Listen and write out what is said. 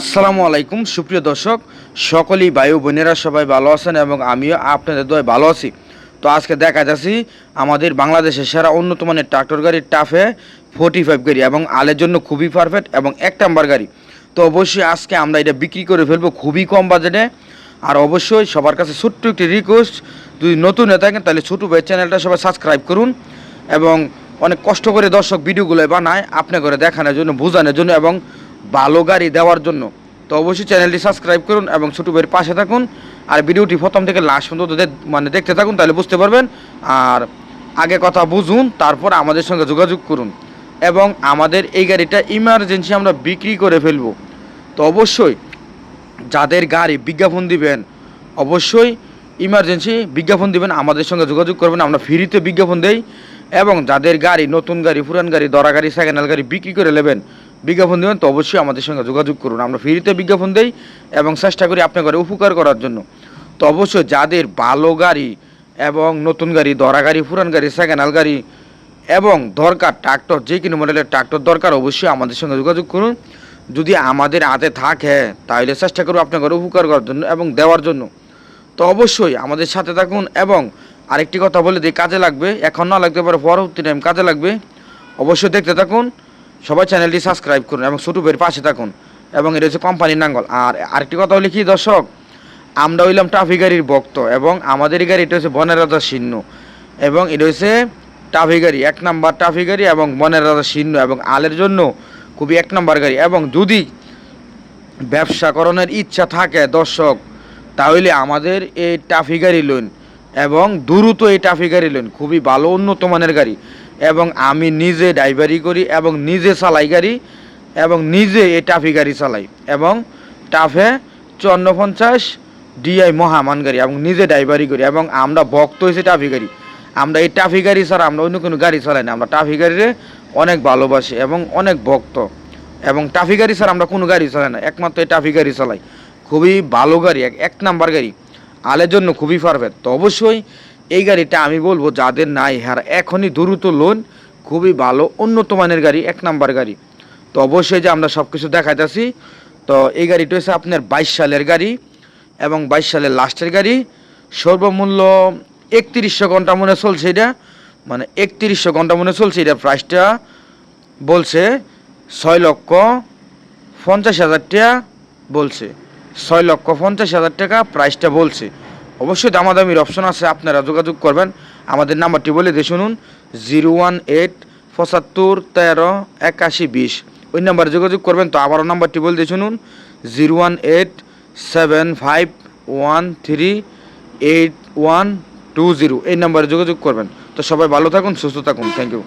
আসসালামু আলাইকুম, সুপ্রিয় দর্শক, সকলেই বায়ু বোনেরা সবাই ভালো আছেন এবং আমিও আপনাদের দয় ভালো আছি। তো আজকে দেখা যাচ্ছি আমাদের বাংলাদেশের সেরা উন্নত মানের ট্রাক্টর গাড়ি টাফে ফোর্টি ফাইভ গাড়ি এবং আলের জন্য খুবই পারফেক্ট এবং এক নাম্বার গাড়ি। তো অবশ্যই আজকে আমরা এটা বিক্রি করে ফেলব খুবই কম বাজেটে আর অবশ্যই সবার কাছে ছোট্ট একটি রিকোয়েস্ট যদি নতুন হয়ে থাকেন তাহলে ছোটো ভাই চ্যানেলটা সবাই সাবস্ক্রাইব করুন এবং অনেক কষ্ট করে দর্শক ভিডিওগুলো বানায় আপনি করে দেখানোর জন্য, বোঝানোর জন্য এবং ভালো গাড়ি দেওয়ার জন্য। তো অবশ্যই চ্যানেলটি সাবস্ক্রাইব করুন এবং ছোটো ভাইয়ের পাশে থাকুন। আর ভিডিওটি প্রথম থেকে লাস্ট পর্যন্ত মানে দেখতে থাকুন, তাহলে বুঝতে পারবেন। আর আগে কথা বুঝুন, তারপর আমাদের সঙ্গে যোগাযোগ করুন। এবং আমাদের এই গাড়িটা ইমার্জেন্সি আমরা বিক্রি করে ফেলব। তো অবশ্যই যাদের গাড়ি বিজ্ঞাপন দিবেন, অবশ্যই ইমার্জেন্সি বিজ্ঞাপন দিবেন, আমাদের সঙ্গে যোগাযোগ করবেন। আমরা ফ্রিতে বিজ্ঞাপন দেই। এবং যাদের গাড়ি, নতুন গাড়ি, পুরান গাড়ি, দরা গাড়ি সেকেন্ড গাড়ি বিক্রি করে নেবেন বিজ্ঞাপন দেবেন, তো অবশ্যই আমাদের সঙ্গে যোগাযোগ করুন। আমরা ফ্রিতে বিজ্ঞাপন দেই এবং চেষ্টা করি আপনার ঘরে উপকার করার জন্য। তো অবশ্যই যাদের ভালো গাড়ি এবং নতুন গাড়ি দরা গাড়ি, পুরান গাড়ি সেকেন্ড গাড়ি এবং দরকার ট্রাক্টর যে কোনো মডেলের ট্রাক্টর দরকার, অবশ্যই আমাদের সঙ্গে যোগাযোগ করুন। যদি আমাদের হাতে থাকে, তাহলে চেষ্টা করব আপনার উপকার করার জন্য এবং দেওয়ার জন্য। তো অবশ্যই আমাদের সাথে থাকুন এবং আরেকটি কথা বলে দিই, কাজে লাগবে, এখন না লাগতে পারে, পরবর্তী টাইম কাজে লাগবে। অবশ্যই দেখতে থাকুন। সবাই চ্যানেলটি সাবস্ক্রাইব করুন এবং ছোটো ভাইয়ের পাশে থাকুন এবং এটা হচ্ছে কোম্পানির নাঙ্গল। আর আরেকটি কথা হলে কি দর্শক? আমরা হইলাম ট্রাফিক গাড়ির ভক্ত এবং আমাদের গাড়ি এটা হচ্ছে বনের রাজা চিহ্ন এবং এটা হচ্ছে ট্রাফিক গাড়ি এক নাম্বার ট্রাফিক গাড়ি এবং বনের রাজা চিহ্ন এবং আলের জন্য খুবই এক নাম্বার গাড়ি এবং যদি ব্যবসাকরণের ইচ্ছা থাকে দর্শক, তাহলে আমাদের এই ট্রাফিক গাড়ি লোন এবং দ্রুত এই ট্রাফিক গাড়ি লোন খুবই ভালো উন্নত মানের গাড়ি। এবং আমি নিজে ড্রাইভারি করি এবং নিজে চালাই গাড়ি এবং নিজে এই টাফি গাড়ি চালাই এবং টাফে চুয়ান্ন পঞ্চাশ ডিআই মহামান গাড়ি এবং নিজে ড্রাইভারি করি এবং আমরা ভক্ত হয়েছে টাফি গাড়ি। আমরা এই টাফি গাড়ি ছাড়া আমরা অন্য কোনো গাড়ি চালাই না। আমরা টাফি গাড়িরে অনেক ভালোবাসি এবং অনেক ভক্ত এবং টাফি গাড়ি ছাড়া আমরা কোনো গাড়ি চালাই না। একমাত্র এই টাফি গাড়ি চালাই। খুবই ভালো গাড়ি, এক এক নাম্বার গাড়ি। আলের জন্য খুবই পারফেক্ট তো অবশ্যই এই গাড়িটা আমি বলব যাদের নাই হ্যাঁ এখনই দ্রুত লোন খুবই ভালো, উন্নত মানের গাড়ি, এক নাম্বার গাড়ি। তো অবশ্যই যে আমরা সব কিছু দেখাইতেছি, তো এই গাড়িটা হচ্ছে আপনার বাইশ সালের গাড়ি এবং বাইশ সালের লাস্টের গাড়ি। সর্বমূল্য একত্রিশশো ঘণ্টা মনে চলছে এটা মানে একত্রিশশো ঘণ্টা মনে চলছে এটা প্রাইসটা বলছে ছয় লক্ষ পঞ্চাশ হাজার টাকা বলছে। ছয় লক্ষ পঞ্চাশ হাজার টাকা প্রাইসটা বলছে। অবশ্যই দামাদামির অপশন আছে, আপনারা যোগাযোগ করবেন। আমাদের নাম্বারটি বলে দিয়ে শুনুন, জিরো ওয়ান এইট পঁচাত্তর তেরো একাশি বিশ। ওই নাম্বারে যোগাযোগ করবেন, তো আবারও নাম্বারটি বলে দিয়ে শুনুন, zero one eight seven five one three eight one two zero. এই নাম্বারে যোগাযোগ করবেন। তো সবাই ভালো থাকুন, সুস্থ থাকুন। Thank you